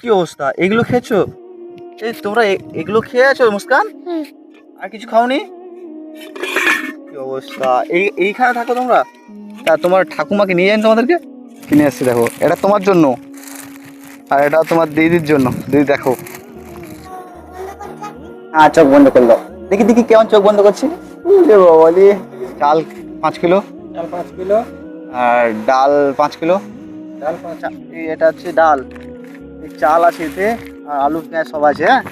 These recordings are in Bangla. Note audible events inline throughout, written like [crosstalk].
কি অবস্থা? এগুলো খেয়েছো? এই তোমরা এ- এগুলো খেয়ে আছো মুস্কান? আর কিছু খাওনি? কি অবস্থা? এই এইখানে থাকো তোমরা। তা তোমার ঠাকুমাকে নিয়ে যান তোমাদেরকে? কিনে এসছি দেখো। এটা তোমার জন্য। আর এটা তোমার দিদির জন্য। দিদি দেখো। হ্যাঁ চোখ বন্ধ করল দেখি দেখি কেমন চোখ বন্ধ করছি। বলি চাল পাঁচ কিলো। চাল পাঁচ কিলো। আর ডাল পাঁচ কিলো। ডাল পাঁচ। এটা হচ্ছে ডাল। চাল আছে এতে আর আলু পেঁয়াজ সব আছে হ্যাঁ?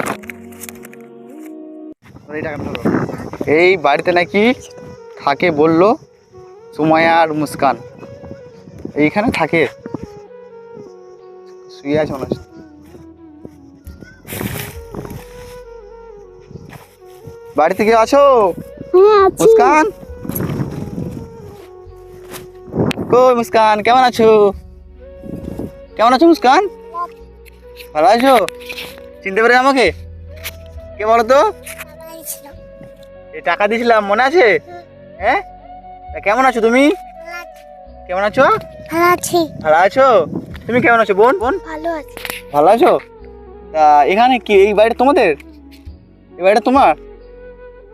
এই বাড়িতে নাকি থাকে বলল সুমায়া আর মুস্কান। এইখানে থাকে। শুয়ে আছে মনে হচ্ছে। বাড়িতে কেউ আছো? হ্যাঁ আছি। মুস্কান? কই মুস্কান কেমন আছো? কেমন আছো মুস্কান? ভালো আছো? চিনতে পারে আমাকে? কে বলো তো? টাকা দিয়েছিলাম মনে আছে? হ্যাঁ? কেমন আছো তুমি? কেমন আছো? ভালো আছি। ভালো আছো? তুমি কেমন আছো বোন? বোন ভালো আছি। ভালো আছো? তা এখানে কি এই বাড়িটা তোমাদের? এই বাড়িটা তোমার?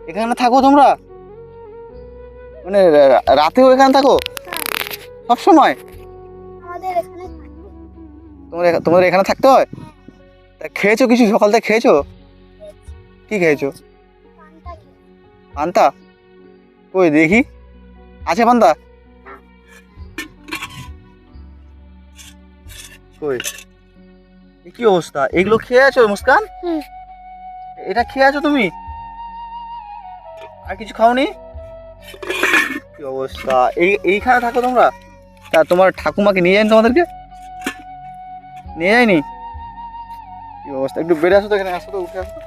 এখানে থাকো তোমরা? মানে রাতেও এখানে থাকো? সব সময় আমাদের। তোমার তোমাদের এখানে থাকতে হয়? তা খেয়েছো কিছু? সকাল থেকে খেয়েছো? কি খেয়েছো? পান্তা? কই দেখি। আছে পান্তা? কই? কি অবস্থা? এগুলো খেয়ে আছো মুস্কান। এটা খেয়ে আছো তুমি? আর কিছু খাওনি? কি অবস্থা? এই এইখানে থাকো তোমরা। তা তোমার ঠাকুমাকে নিয়ে যায়নি তোমাদেরকে? নিয়ে যায়নি কি অবস্থা? একটু বেড়ে আসো তো এখানে, আসো তো, উঠে আসো।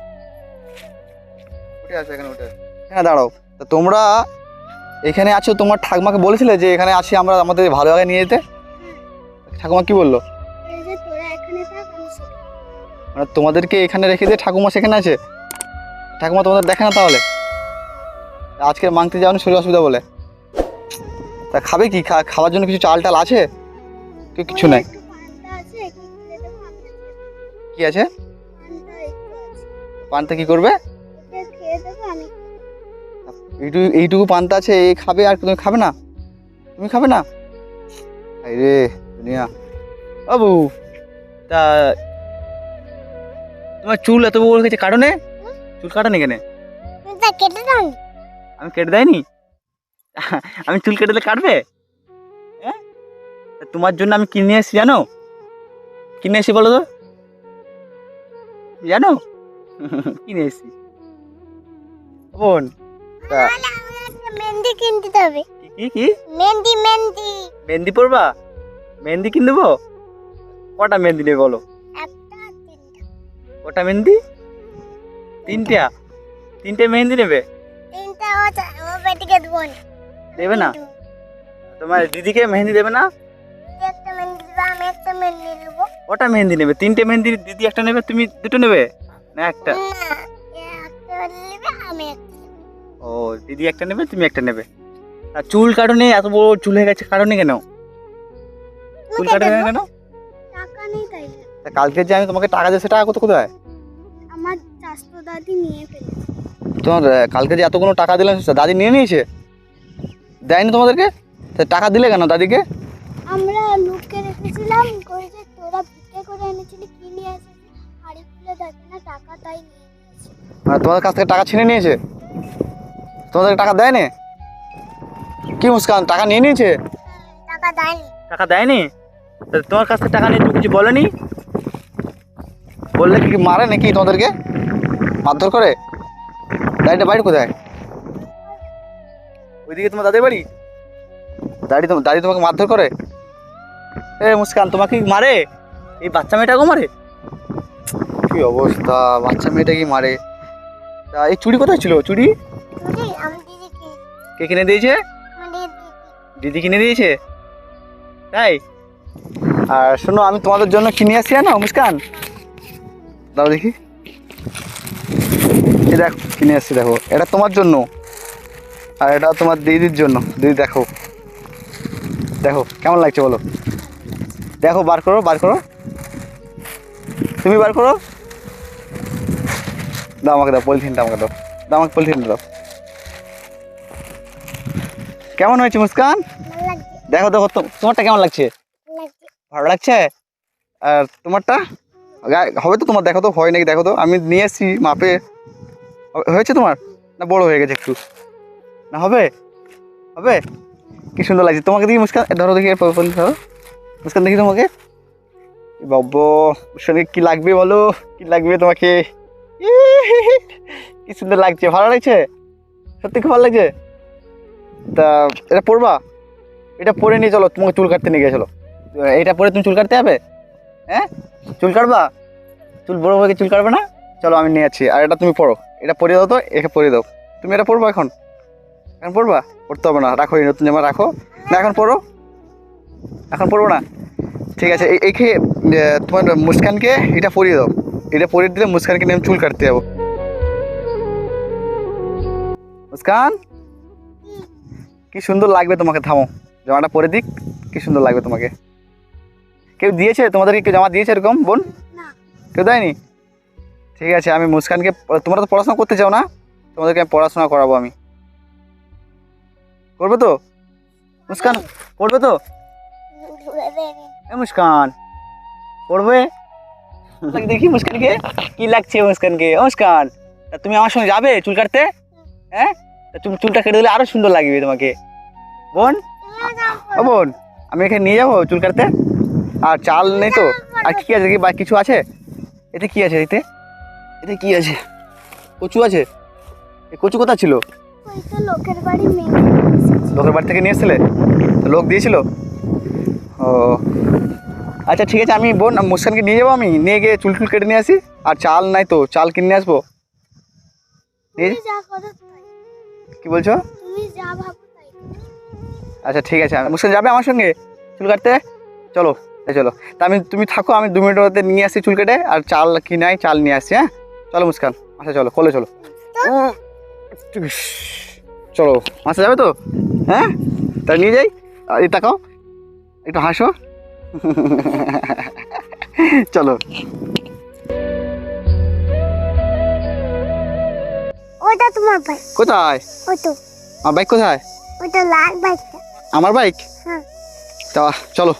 উঠে আসো এখানে, উঠে হ্যাঁ দাঁড়াও। তা তোমরা এখানে আছো, তোমার ঠাকুমাকে বলেছিলে যে এখানে আছি আমরা আমাদের ভালো জায়গায় নিয়ে যেতে? ঠাকুমা কি বলল। মানে তোমাদেরকে এখানে রেখে দিয়ে ঠাকুমা সেখানে আছে? ঠাকুমা তোমাদের দেখে না তাহলে? আজকে মাংতে যাওনি শরীর অসুবিধা বলে। তা খাবে কি? খাওয়ার জন্য কিছু চাল টাল আছে? কি কিছু নাই। কি আছে? পান্তা কি করবে? এইটুকু এইটুকু পান্তা আছে এই খাবে আর তুমি খাবে না? তুমি খাবে না? রে দুনিয়া। বাবু, তা তোমার চুল এত বড় হয়েছে কাটনে চুল কাটানি কেন? কেটে আমি কেটে দেয়নি? আমি চুল কেটে দিলে কাটবে? হ্যাঁ? তোমার জন্য আমি কিনে এসেছি, জানো? কিনে এসেছি বলো তো? জানো? কিনে এসেছি। বোন মেহেন্দি কিনতে হবে কি কি মেহেন্দি মেহেন্দি। মেহেন্দি পরবা? মেহেন্দি কিনে দেবো? কটা মেহেন্দি নেবে বলো? কটা মেহেন্দি? তিনটা। তিনটে মেহেন্দি নেবে? তিনটা ও বেটিকে দেবো দেবে না? তোমার দিদিকে মেহেন্দি দেবে না? কটা মেহেন্দি নেবে? তিনটে মেহেন্দি দিদি একটা নেবে তুমি দুটো নেবে? না একটা। ও দিদি একটা নেবে তুমি একটা নেবে। আর চুল কাটনে এত বড় চুল হয়ে গেছে কাটনে কেন? চুল কেটে কাটনে কেন? টাকা নেই তাই না। তা কালকে যে আমি তোমাকে টাকা দিয়েছি টাকা কত কোথায়? আমার চাষতো দাদি নিয়ে ফেলেছে। তোমার কালকে যে এতগুলো টাকা দিলাম দাদি নিয়ে নিয়েছে? দেয়নি তোমাদেরকে? টাকা দিলে কেন দাদিকে? আমরা লুকে রেখেছিলাম করে এনেছিলি কি নিয়ে এসেছিস হাড়ি খুলে দেখে না টাকা তাই নিয়ে নিয়েছে। মানে তোমাদের কাছ থেকে টাকা ছিনে নিয়েছে? তোমাদের টাকা দেয়নি? কি মুস্কান টাকা নিয়ে নিয়েছে? টাকা দেয়নি। টাকা দেয়নি? তোমার কাছ থেকে টাকা নিয়ে তুমি কিছু বলেনি? বললে কি মারে নাকি তোমাদেরকে? মারধর করে? দাদিটা বাড়ি কোথায়? ওইদিকে তোমার দাদির বাড়ি? দাড়ি তোমার দাদি তোমাকে মারধর করে? এ মুস্কান তোমাকে মারে? এই বাচ্চা মেয়েটাকেও মারে? কি অবস্থা? বাচ্চা মেয়েটা কি মারে? তা এই চুড়ি কোথায় ছিল? চুড়ি? কি কিনে দিয়েছে? দিদি। দিদি কিনে দিয়েছে? তাই? আর শোনো আমি তোমাদের জন্য কিনে আসছি না মুস্কান? দাও দেখি। এই দেখো কিনে আসছি দেখো। এটা তোমার জন্য। আর এটা তোমার দিদির জন্য। দিদি দেখো। দেখো কেমন লাগছে বলো? দেখো বার করো বার করো। তুমি বার করো। দাও আমাকে দাও পলিথিনটা আমাকে দাও। দাও আমাকে পলিথিনটা দাও। কেমন হয়েছে মুস্কান? দেখো দেখো তোমারটা কেমন লাগছে? ভালো লাগছে? আর তোমারটা? হবে তো তোমার, দেখো তো, হয় নাকি, দেখো তো। আমি নিয়ে এসেছি মাপে। হয়েছে তোমার? না, বড় হয়ে গেছে একটু। না, হবে? হবে? কি সুন্দর লাগছে। তোমাকে দেখি মুস্কান ধরো দেখি ধরো। মুস্কান, দেখি তোমাকে। বাবা, সঙ্গে কি লাগবে বলো? কি লাগবে তোমাকে? [laughs] কি সুন্দর লাগছে, ভালো লাগছে? সত্যি খুব ভালো লাগছে? তা, এটা পরবা? এটা পরে নিয়ে চলো, তোমাকে চুল কাটতে নিয়ে গিয়ে চলো। এটা পরে তুমি চুল কাটতে যাবে? হ্যাঁ? চুল কাটবা? চুল বড় হয়ে চুল কাটবে না? চলো আমি নিয়ে যাচ্ছি, আর এটা তুমি পড়ো এটা পরিয়ে দাও তো, একে পরিয়ে দাও। তুমি এটা পড়বা এখন? এখন পড়বা পড়তে হবে না, রাখো এই নতুন জামা, রাখো। না, এখন পড়ো এখন পড়ব না? ঠিক আছে এই- আহ, তোমার মুস্কানকে এটা পরিয়ে দাও। এটা পরিয়ে দিলে মুস্কানকে নিয়ে চুল কাটতে যাব। মুস্কান? কি সুন্দর লাগবে তোমাকে থামো। জামাটা পরে দিক কি সুন্দর লাগবে তোমাকে। কেউ দিয়েছে? তোমাদেরকে কেউ জামা দিয়েছে এরকম বোন? কেউ দেয়নি? ঠিক আছে আমি মুস্কানকে তোমরা তো পড়াশোনা করতে চাও না? তোমাদেরকে আমি পড়াশোনা করাবো আমি। করবে তো? মুস্কান করবে তো? মুস্কান পড়বে? দেখি মুস্কানকে কি লাগছে মুস্কানকে? মুস্কান তুমি আমার সঙ্গে যাবে চুল কাটতে? হ্যাঁ? তা তুমি চুলটা কেটে দিলে আরও সুন্দর লাগবে তোমাকে। বোন ও বোন আমি এখানে নিয়ে যাব চুল কাটতে? আর চাল নেই তো? আর কি আছে কি বা কিছু আছে? এতে কি আছে এতে? এতে কি আছে? কচু আছে? এই কচু কোথা ছিল? লোকের বাড়ি থেকে নিয়ে এসেছিলে? লোক দিয়েছিল? ও। আচ্ছা ঠিক আছে আমি বোন মুসকানকে নিয়ে যাব আমি? নিয়ে গিয়ে চুল টুল কেটে নিয়ে আসি? আর চাল নাই তো চাল কিনে আসব? নিয়ে যা। কি বলছো। আচ্ছা ঠিক আছে মুস্কান যাবে আমার সঙ্গে চুল কাটতে? চলো চলো। তা আমি তুমি থাকো আমি দু মিনিটের মধ্যে নিয়ে আসি চুল কেটে আর চাল কি নাই চাল নিয়ে আসছি হ্যাঁ? চলো মুস্কান আচ্ছা চলো কোলে চলো। চলো আসা যাবে তো? হ্যাঁ? তা নিয়ে যাই তাকাও। একটু হাসো। চলো। ওটা তোমার বাইক কোথায়? ওই তো আমার বাইক কোথায়? ওটা লাল বাইকটা আমার বাইক হ্যাঁ। তা চলো।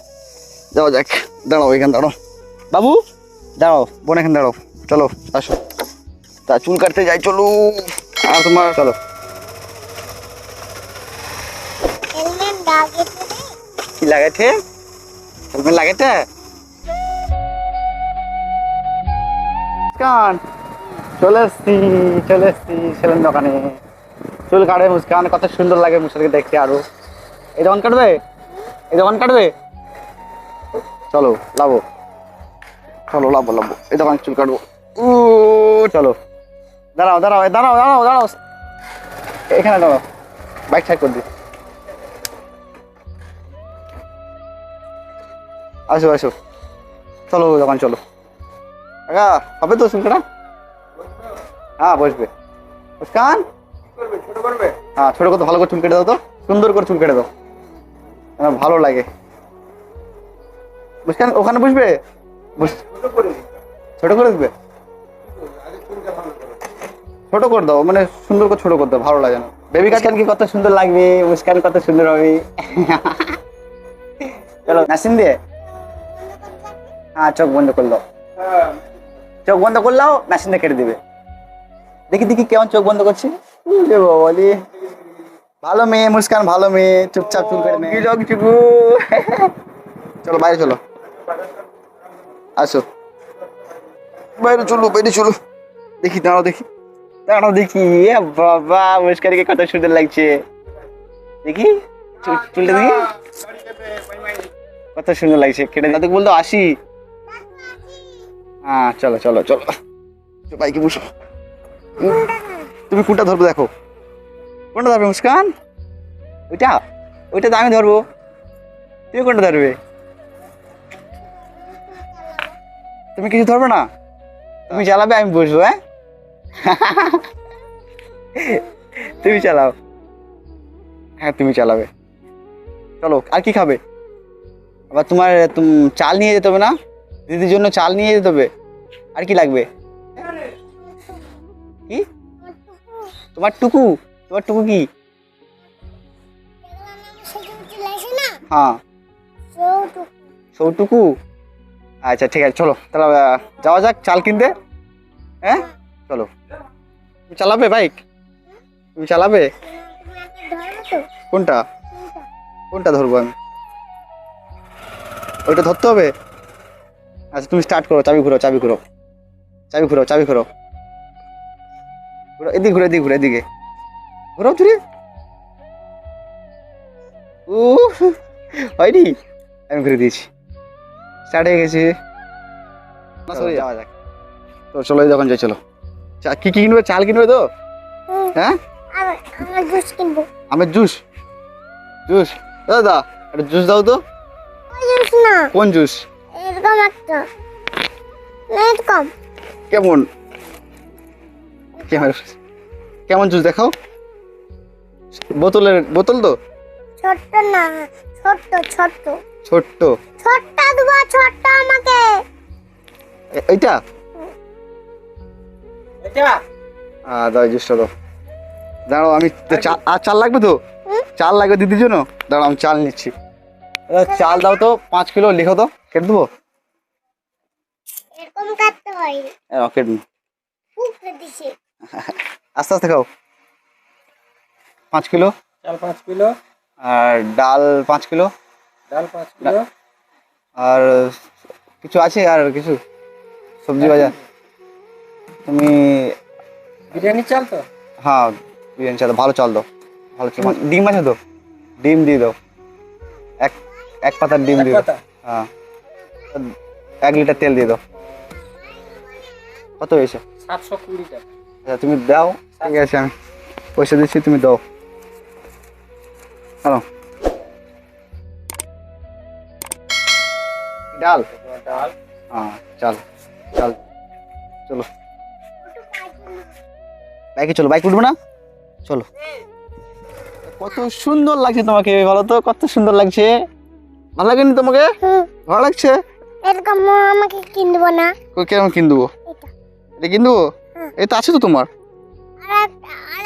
যাওয়া যাক। দাঁড়াও এখানে দাঁড়াও। বাবু দাঁড়াও বোন এখানে দাঁড়াও। চলো আসো। তা চুল কাটতে যাই চলো। আর তোমার চলো। কি লাগাইছে হেলমেট মুস্কান, চলে এসছি চলে এসছি দোকানে। চুল কত সুন্দর লাগে আরও। এই দোকান কাটবে? এই দোকান কাটবে? চলো চলো এই চুল কাটবো। ও চলো। দাঁড়াও দাঁড়াও দাঁড়াও দাঁড়াও দাঁড়াও। এখানে দাঁড়াও। বাইক সাইড করে দিই। আসো আসো। চলো দোকান চলো। কাকা হবে তো কাটা হ্যাঁ বসবে। মুস্কান হ্যাঁ ছোটো কত ভালো করে চুল কেটে দাও তো। সুন্দর করে চুল কেটে দাও। আমার ভালো লাগে। মুস্কান ওখানে বসবে? বস- ছোট করে দিবে? ছোট করে দাও মানে সুন্দর করে ছোট করে দাও ভালো লাগে না। বেবি কাটকান কি কত সুন্দর লাগবে? মুস্কান কত সুন্দর হবে? [laughs] চলো নাসিন দিয়ে হ্যাঁ চোখ বন্ধ করল। চোখ বন্ধ করলেও মেশিন দিয়ে কেটে দিবে। দেখি দেখি কেমন চোখ বন্ধ করছি। বাবালি ভালো মেয়ে মুস্কান ভালো মেয়ে। চুপচাপ চুল কেটে নেই চুকু চলো বাইরে চলো। আসো। বাইরে চলো বাইরে চলো। দেখি দাঁড়াও দেখি। দাঁড়াও দেখি। এ বাবা মুস্কানকে কত সুন্দর লাগছে। দেখি চুল- চুলটা দেখি। কত সুন্দর লাগছে। কেটে দাদু বলতো আসি। হ্যাঁ চলো চলো চলো। বাইকে বসো। তুমি কোনটা ধরবে দেখো। কোনটা ধরবে মুস্কান? ওইটা? ওইটা তো আমি ধরবো। তুমি কোনটা ধরবে? তুমি কিছু ধরবে না? তুমি চালাবে, আমি বসবো হ্যাঁ? [laughs] তুমি চালাও। হ্যাঁ তুমি চালাবে। চলো, আর কি খাবে? আবার তোমার তুম চাল নিয়ে যেতে হবে না? দিদির জন্য চাল নিয়ে যেতে হবে? আর কি লাগবে? কি? তোমার টুকু? তোমার টুকু কি? হ্যাঁ। সৌটুকু? আচ্ছা ঠিক আছে, চলো। তাহলে যাওয়া যাক, চাল কিনতে। হ্যাঁ? চলো। তুমি চালাবে বাইক? তুমি চালাবে? কোনটা? কোনটা ধরবো আমি? ওইটা ধরতে হবে? আচ্ছা তুমি স্টার্ট করো, চাবি ঘুরো চাবি ঘুরো চাবি ঘুরো চাবি ঘুরো ঘুরো এদিকে ঘুরো এদিকে ঘুরো এদিকে। ঘুরো চুরি ও হয়নি? আমি ঘুরে দিয়েছি। স্টার্ট হয়ে গেছে। যাওয়া যাক। তো চলো যখন যাই চলো। চা কি কি কিনবে? চাল কিনবে তো? হ্যাঁ? জুস কিনবো। আমের জুস জুস দাদা একটা জুস দাও তো। ওই জুস না। কোন জুস এরকম একটা। এরকম কেমন? কেমন কেমন জুস দেখাও? বোতলের বোতল তো? ছোট্ট না ছোট্ট ছোট্ট। ছোট্ট। ছোট্ট দেবো ছোট্ট আমাকে। এইটা? এটা আহ দাও জুসটা দাও। দাঁড়াও আমি আর চাল লাগবে তো? চাল লাগবে দিদির জন্য? দাঁড়াও আমি চাল নিচ্ছি। দাদা, চাল দাও তো পাঁচ কিলো লিখো তো কেটে দেবো? এরকম কাটতে হয়। কেটে নি। উপরে দিছে আস্তে আস্তে খাও। পাঁচ কিলো। চাল পাঁচ কিলো। আর ডাল পাঁচ কিলো। ডাল পাঁচ কিলো। আর কিছু আছে আর কিছু? সবজি বাজার? তুমি বিরিয়ানি চাল তো? হ্যাঁ বিরিয়ানি চাল ভালো চাল দাও। ভালো চাল। ডিম আছে তো? ডিম দিয়ে দাও। এক এক পাতার ডিম দিয়ে দাও। হ্যাঁ। এক লিটার তেল দিয়ে দাও। কত হয়েছে? সাতশো কুড়ি টাকা। আচ্ছা তুমি দাও। ঠিক আছে আমি পয়সা দিচ্ছি তুমি দাও। হ্যালো। ডাল? ডাল। হ্যাঁ চল চল। চলো। বাইকে চলো বাইক উঠবো না? চলো। কত সুন্দর লাগছে তোমাকে বলো তো কত সুন্দর লাগছে। ভালো লাগেনি তোমাকে? ভালো লাগছে? এরকম আমাকে কিনবো না। কই কেমন কিন দেবো এটা। এটা কিন দেবো এটা আছে তো তোমার? আর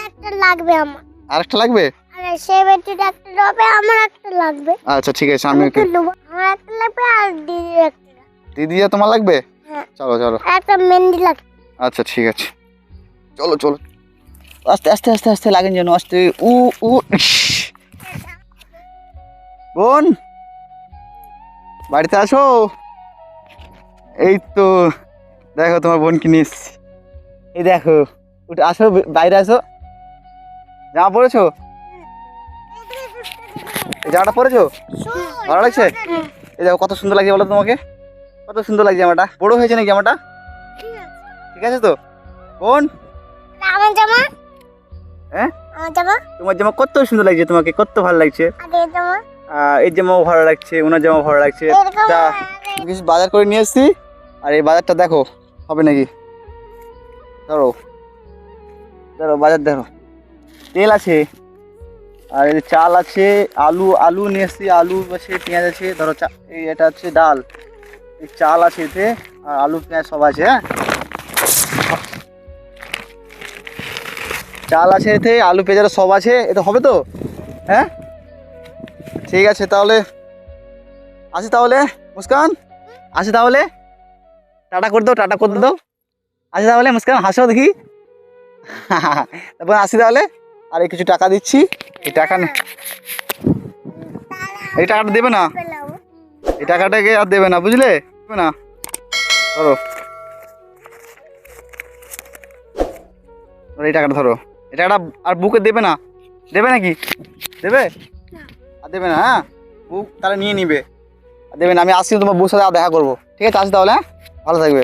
একটা লাগবে আমার। আরেকটা লাগবে? আর সে বেটির একটা হবে আমার একটা লাগবে। আচ্ছা ঠিক আছে আমি ওকে আমার একটা লাগবে আর দিদির একটা। দিদি তোমার লাগবে? হ্যাঁ। চলো চলো। আর একটা মেহেন্দি লাগবে। আচ্ছা ঠিক আছে। চলো চলো। আস্তে আস্তে আস্তে আস্তে লাগেন যেন আস্তে। উ উ বোন বাড়িতে আসো। এই তো দেখো তোমার বোন কি নিস। এই দেখো উঠে আসো বাইরে আসো। জামা পরেছো এই জামাটা পরেছো ভালো লাগছে? এই দেখো কত সুন্দর লাগছে বলো তোমাকে। কত সুন্দর লাগছে জামাটা। বড় হয়েছে নাকি জামাটা? ঠিক আছে তো? বোন? আমার জামা? হ্যাঁ? আমার জামা? তোমার জামা কত সুন্দর লাগছে তোমাকে কত ভালো লাগছে। এই জামাও ভালো লাগছে ওনার জামাও ভালো লাগছে। তা আমি কিছু বাজার করে নিয়ে এসেছি। আর এই বাজারটা দেখো। হবে নাকি? ধরো। ধরো, বাজার দেখো তেল আছে। আর এই চাল আছে, আলু আলু নিয়ে এসেছি। আলু আছে, পেঁয়াজ আছে, ধরো চা- এই এটা হচ্ছে ডাল। এই চাল আছে এতে, আর আলু, পেঁয়াজ সব আছে হ্যাঁ? চাল আছে এতে, আলু, পেঁয়াজ সব আছে। এটা হবে তো? হ্যাঁ? ঠিক আছে তাহলে। আসি তাহলে, মুস্কান? আসি তাহলে? টাটা করে দাও, টাটা করে দাও। আসি তাহলে, মুস্কান, হাসো দেখি। তারপর আসি তাহলে, আর কিছু টাকা দিচ্ছি। এই টাকা এই টাকাটা দেবে না। এই টাকাটাকে আর দেবে না, বুঝলে? দেবে না। ধরো। এই টাকাটা, ধরো। এই টাকাটা আর বুকে দেবে না। দেবে নাকি? দেবে? আর দেবে না হ্যাঁ? বুক তাহলে নিয়ে নিবে। আর দেবে না, আমি আসছি তোমার বুক সাথে, আর দেখা করব। ঠিক আছে, আসি তাহলে হ্যাঁ? ভালো থাকবে।